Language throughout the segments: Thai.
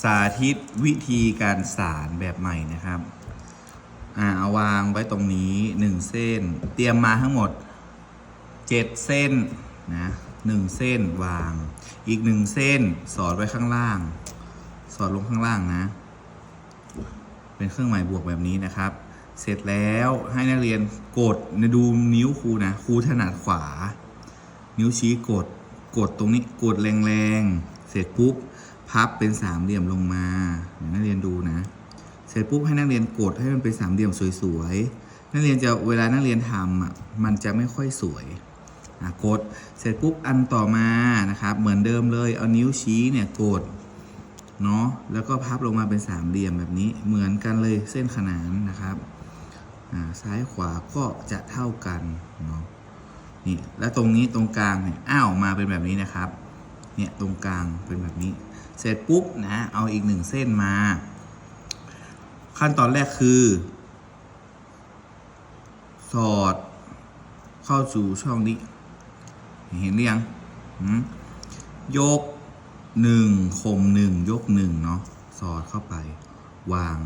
สาธิตวิธีการสารแบบใหม่นะครับ อ่าเอาวางไว้ตรงนี้หนึ่งเส้น เตรียมมาทั้งหมดเจ็ดเส้นนะหนึ่งเส้นวาง อีกหนึ่งเส้นสอดไว้ข้างล่าง สอดลงข้างล่างนะ เป็นเครื่องหมายบวกแบบนี้นะครับ เสร็จแล้วให้นักเรียนกดนะดูนิ้วครูนะครูถนัดขวา นิ้วชี้กด กดตรงนี้กดแรงๆ เสร็จปุ๊บ พับเป็นสามเหลี่ยมลงมาเดี๋ยวนักเรียนดูนะ เสร็จปุ๊บให้นักเรียนกดให้มันเป็นสามเหลี่ยมสวยๆ นักเรียนจะเวลานักเรียนทำอะมันจะไม่ค่อยสวยอะกดเสร็จปุ๊บอันต่อมานะครับเหมือนเดิมเลยเอานิ้วชี้เนี่ยกดเนาะแล้วก็พับลงมาเป็นสามเหลี่ยมแบบนี้เหมือนกันเลยเส้นขนานนะครับอ่าซ้ายขวาก็จะเท่ากันเนาะนี่แล้วตรงนี้ตรงกลางเนี่ยอ้าวมาเป็นแบบนี้นะครับเนี่ยตรงกลางเป็นแบบนี้ เสร็จปุ๊บนะเอาอีกหนึ่งเส้นมา ขั้นตอนแรกคือ สอด เข้าสู่ช่องนี้ เห็นหรือยังยกหนึ่งขมหนึ่งยกหนึ่งเนาะสอดเข้าไป วาง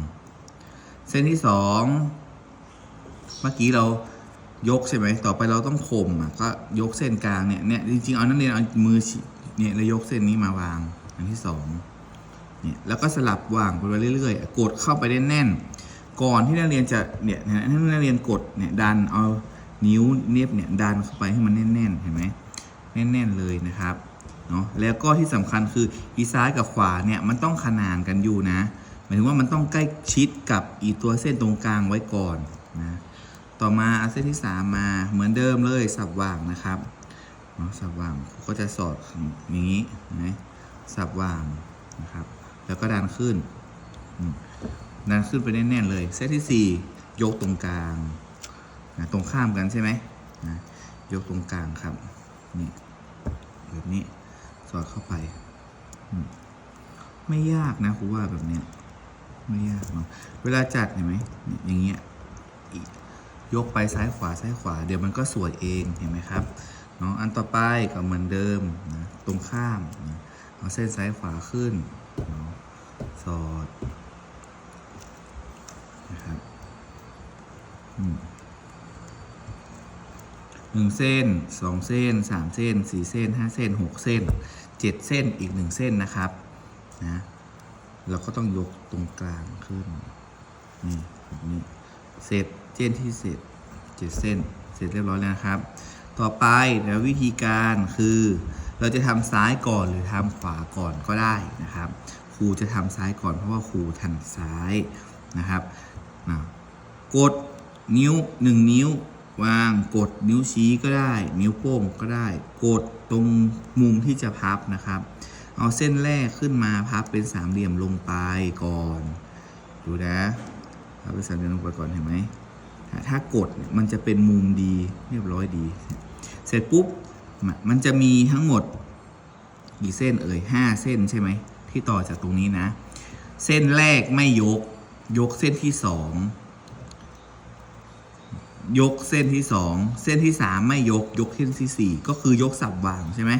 เส้นที่สองเมื่อกี้เรายกใช่ไหมต่อไปเราต้องข่มอะก็ยกเส้นกลางเนี่ยเนี่ยจริงๆเอานักเรียนเอามือเนี่ยแล้วยกเส้นนี้มาวาง อันที่สองเนี่ยแล้วก็สลับวางไปเรื่อยๆ กดเข้าไปได้แน่น ก่อนที่นักเรียนจะเนี่ยนะให้นักเรียนกดเนี่ยดันเอานิ้วเนียบเนี่ยดันเข้าไปให้มันแน่นๆเห็นไหมแน่นๆเลยนะครับเนาะแล้วก็ที่สำคัญคืออีซ้ายกับขวาเนี่ยมันต้องขนานกันอยู่นะหมายถึงว่ามันต้องใกล้ชิดกับอีตัวเส้นตรงกลางไว้ก่อนนะต่อมาเส้นที่สามมาเหมือนเดิมเลยสับว่างนะครับเนาะสับว่างก็จะสอดอย่างนี้นไหม สับวางนะครับ แล้วก็ดันขึ้น ดันขึ้นไปแน่นๆเลยเส้นที่สี่ยกตรงกลางนะตรงข้ามกันใช่ไหมนะยกตรงกลางครับ นี่แบบนี้สอดเข้าไป ไม่ยากนะครูว่าแบบเนี้ยไม่ยากเนาะเวลาจัดเห็นไหมอย่างเงี้ยยกไปซ้ายขวาซ้ายขวา เดี๋ยวมันก็สวยเองเห็นไหมครับเนาะอันต่อไปก็เหมือนเดิมนะตรงข้ามนะ เอาเส้นซ้ายขวาขึ้นสอดนะครับอืมหนึ่งเส้นสองเส้นสามเส้นสี่เส้นห้าเส้นหกเส้นเจ็ดเส้นอีกหนึ่งเส้นนะครับนะเราก็ต้องยกตรงกลางขึ้นนี่แบบนี้เสร็จเส้นที่เสร็จเจ็ดเส้นเสร็จเรียบร้อยแล้วนะครับ ต่อไปแล้ววิธีการคือ เราจะทำซ้ายก่อนหรือทำขวาก่อนก็ได้นะครับ ครูจะทำซ้ายก่อนเพราะว่าครูถนัดซ้ายนะครับนะกดนิ้วหนึ่งนิ้ว วางกดนิ้วชี้ก็ได้ นิ้วโป้งก็ได้ กดตรงมุมที่จะพับนะครับ เอาเส้นแรกขึ้นมาพับเป็นสามเหลี่ยมลงไปก่อน ดูนะพับเป็นสามเหลี่ยมลงไปก่อนเห็นไหมถ้ากดมันจะเป็นมุมดีเรียบร้อยดี เสร็จปุ๊บ มันจะมีทั้งหมดกี่เส้นเอ่ยห้าเส้นใช่ไหมที่ต่อจากตรงนี้นะ เส้นแรกไม่ยก ยกเส้นที่สองยกเส้นที่สองเส้นที่สามไม่ยกยกเส้นที่สี่ก็คือยกสับวางใช่ไหม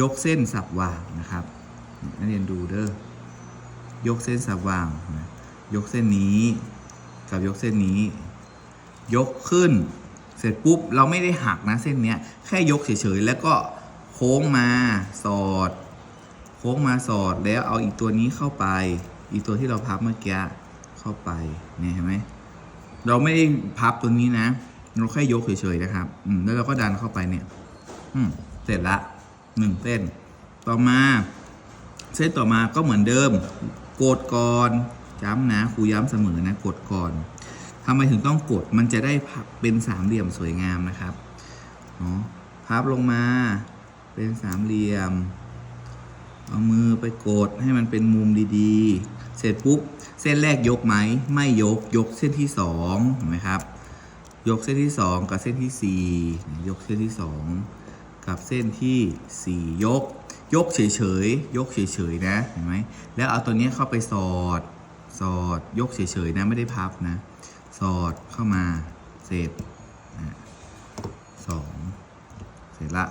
ยกเส้นสับวางนะครับนักเรียนดูเด้อยกเส้นสับวางนะยกเส้นนี้กับยกเส้นนี้ ยกขึ้น เสร็จปุ๊บเราไม่ได้หักนะเส้นเนี้ยแค่ยกเฉยๆแล้วก็โค้งมาสอด โค้งมาสอดแล้วเอาอีกตัวนี้เข้าไป อีกตัวที่เราพับเมื่อกี้เข้าไปเนี่ยเห็นไหมเราไม่ได้พับตัวนี้นะ เราแค่ยกเฉยๆนะครับอืมแล้วเราก็ดันเข้าไปเนี่ย อืมเสร็จละหนึ่งเส้น ต่อมาเส้นต่อมาก็เหมือนเดิม กดก่อนย้ำนะครูย้ำเสมอนะ กดก่อน ทำไมถึงต้องกดมันจะได้พับเป็นสามเหลี่ยมสวยงามนะครับเนาะพับลงมาเป็นสามเหลี่ยม เอามือไปกดให้มันเป็นมุมดีๆ เสร็จปุ๊บ เส้นแรกยกไหมไม่ยกยกเส้นที่สองเห็นไหมครับ ยกเส้นที่สองกับเส้นที่สี่ยกเส้นที่สองกับเส้นที่สี่ยก ยกเฉยๆยกเฉยๆนะเห็นไหมแล้วเอาตัวนี้เข้าไปสอดสอดยกเฉยๆนะไม่ได้พับนะ สอดเข้ามาเสร็จสองเสร็จละ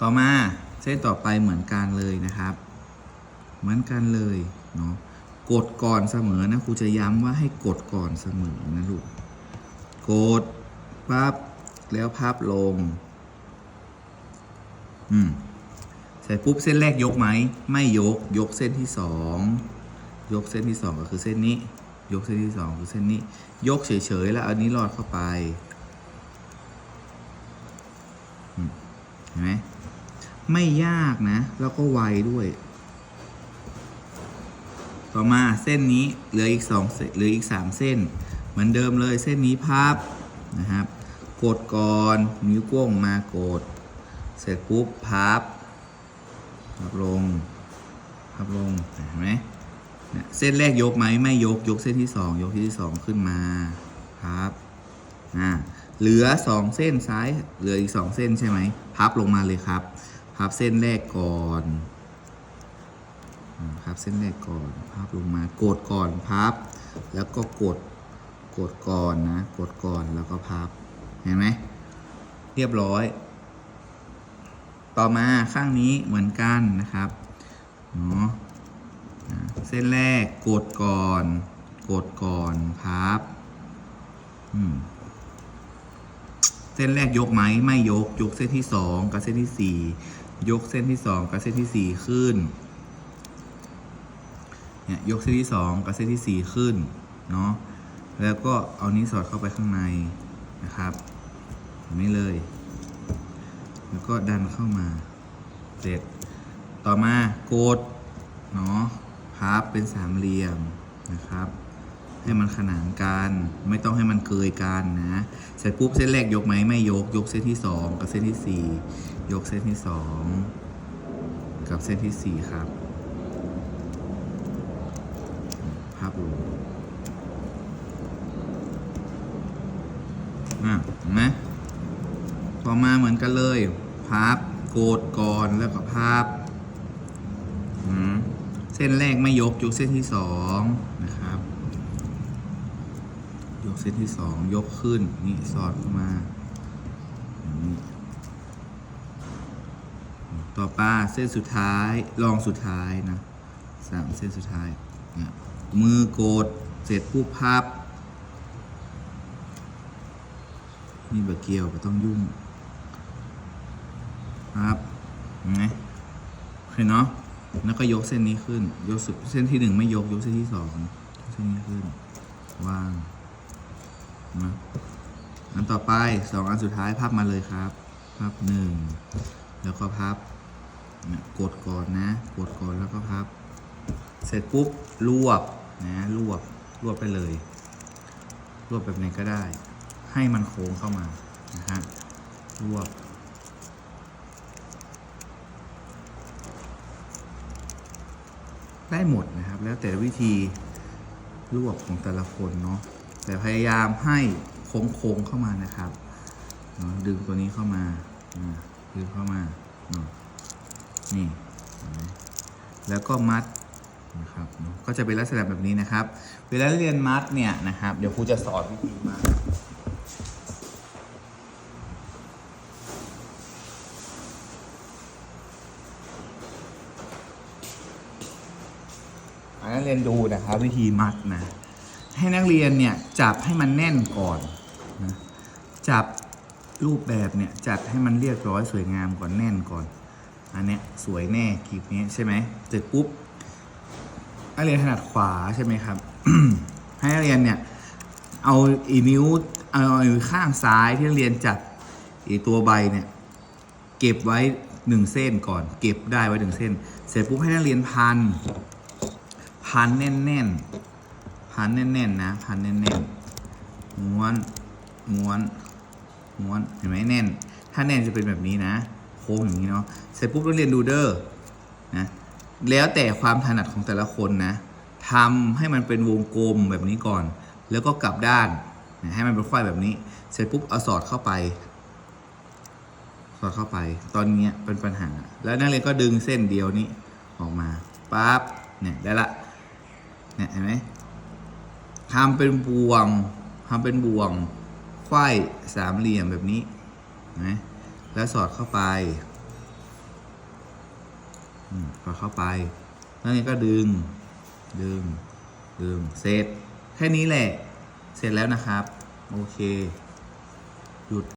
ต่อมาเส้นต่อไปเหมือนกันเลยนะครับ เหมือนกันเลยเนาะกดก่อนเสมอนะครูจะย้ำว่าให้กดก่อนเสมอนะลูกกดปั๊บแล้วพับลง อืมเสร็จปุ๊บเส้นแรกยกไหม ไม่ยก ยกเส้นที่สอง ยกเส้นที่สองก็คือเส้นนี้ ยกเส้นที่สองคือเส้นนี้ ยกเฉยๆแล้วอานี้ลอดเข้าไปเห็นไหมไม่ยากนะ แล้วก็ไวด้วย ต่อมาเส้นนี้เหลืออีกสองเส้นเหลืออีกสามเส้น เหมือนเดิมเลยเส้นนี้พับนะครับ กดก่อนนิ้วโป้งมากด เสร็จปุ๊บพับพับลงพับลงเห็นไหม เส้นแรกยกไหมไม่ยกยกเส้นที่สองยกที่สองขึ้นมาพับอ่าเหลือสองเส้นซ้ายเหลืออีกสองเส้นใช่ไหมพับลงมาเลยครับ พับเส้นแรกก่อนพับเส้นแรกก่อนพับลงมากดก่อนพับ แล้วก็กดกดก่อนนะ กดก่อนแล้วก็พับเห็นไหมเรียบร้อย ต่อมาข้างนี้เหมือนกันนะครับเนาะ เส้นแรกกดก่อน กดก่อนพับเส้นแรกยกไหมไม่ยก ยกเส้นที่สองกับเส้นที่สี่ยกเส้นที่สองกับเส้นที่สี่ขึ้นเนี่ยยกเส้นที่สองกับเส้นที่สี่ขึ้นเนาะแล้วก็เอานี้สอดเข้าไปข้างในนะครับแบบนี้เลย แล้วก็ดันเข้ามา เสร็จ ต่อมากด เนาะ พับเป็นสามเหลี่ยมนะครับ ให้มันขนานกัน ไม่ต้องให้มันเกยกันนะเสร็จปุ๊บเส้นแรกยกไหมไม่ยกยกเส้นที่สองกับเส้นที่สี่ยกเส้นที่สองกับเส้นที่สี่ครับพับลงอะเห็นไหมต่อมาเหมือนกันเลยพับโกดก่อนแล้วก็พับ เส้นแรกไม่ยกยกเส้นที่สองนะครับ ยกเส้นที่สองยกขึ้นนี่สอดเข้ามาต่อไปเส้นสุดท้ายรองสุดท้ายนะสามเส้นสุดท้ายมือโกดเสร็จปุ๊บพับนี่เบอร์เกียวก็ต้องยุ่งครับเห็นไหมโอเคเนาะ แล้วก็ยกเส้นนี้ขึ้น ยกเส้นที่หนึ่งไม่ยก ยกเส้นที่สองยกเส้นนี้ขึ้น วางนะอันต่อไปสองอันสุดท้ายพับมาเลยครับ พับหนึ่งแล้วก็พับกดก่อนนะ กดก่อนแล้วก็พับ เสร็จปุ๊บรวบนะรวบรวบไปเลย รวบแบบไหนก็ได้ ให้มันโค้งเข้ามานะฮะรวบ ได้หมดนะครับ แล้วแต่วิธีรวบของแต่ละคนเนาะแต่พยายามให้โค้งๆเข้ามานะครับเนาะดึงตัวนี้เข้ามาดึงเข้ามาเนาะนี่แล้วก็มัดนะครับเนาะก็จะเป็นลักษณะแบบนี้นะครับ เวลาเรียนมัดเนี่ยนะครับ เดี๋ยวครูจะสอนวิธีมัด ให้นัก เรียนดูนะครับวิธีมัดนะ ให้นักเรียนเนี่ยจับให้มันแน่นก่อนนะจับรูปแบบเนี่ยจัดให้มันเรียบร้อยสวยงามก่อนแน่นก่อน อันเนี้ยสวยแน่คลิปนี้ใช่ไหมเสร็จปุ๊บนักเรียนถนัดขวาใช่ไหมครับ ให้นักเรียนเนี่ยเอาอีนิ้วเอาอีข้างซ้ายที่นักเรียนจับอีตัวใบเนี่ยเก็บไว้หนึ่งเส้นก่อน เก็บได้ไว้หนึ่งเส้น เสร็จปุ๊บให้นักเรียนพัน พันแน่นๆ พันแน่นๆนะ พันแน่นๆ ม้วน ม้วน ม้วน เห็นไหมแน่น ถ้าแน่นจะเป็นแบบนี้นะ โค้งอย่างนี้เนาะ เสร็จปุ๊บเราเรียนดูเดอร์นะ แล้วแต่ความถนัดของแต่ละคนนะทำให้มันเป็นวงกลมแบบนี้ก่อน แล้วก็กลับด้านนะให้มันเป็นควายแบบนี้ เสร็จปุ๊บเอาสอดเข้าไป สอดเข้าไป ตอนนี้เป็นปัญหา แล้วนักเรียนก็ดึงเส้นเดียวนี้ออกมาปั๊บเนี่ยได้ละ เนี่ยเห็นไหมทำเป็นบวงทำเป็นบวงไขว้สามเหลี่ยมแบบนี้นไหมแล้วสอดเข้าไปสอดเข้าไป แล้วไงก็ดึง ดึง ดึง เสร็จ แค่นี้แหละ เสร็จแล้วนะครับ โอเค หยุด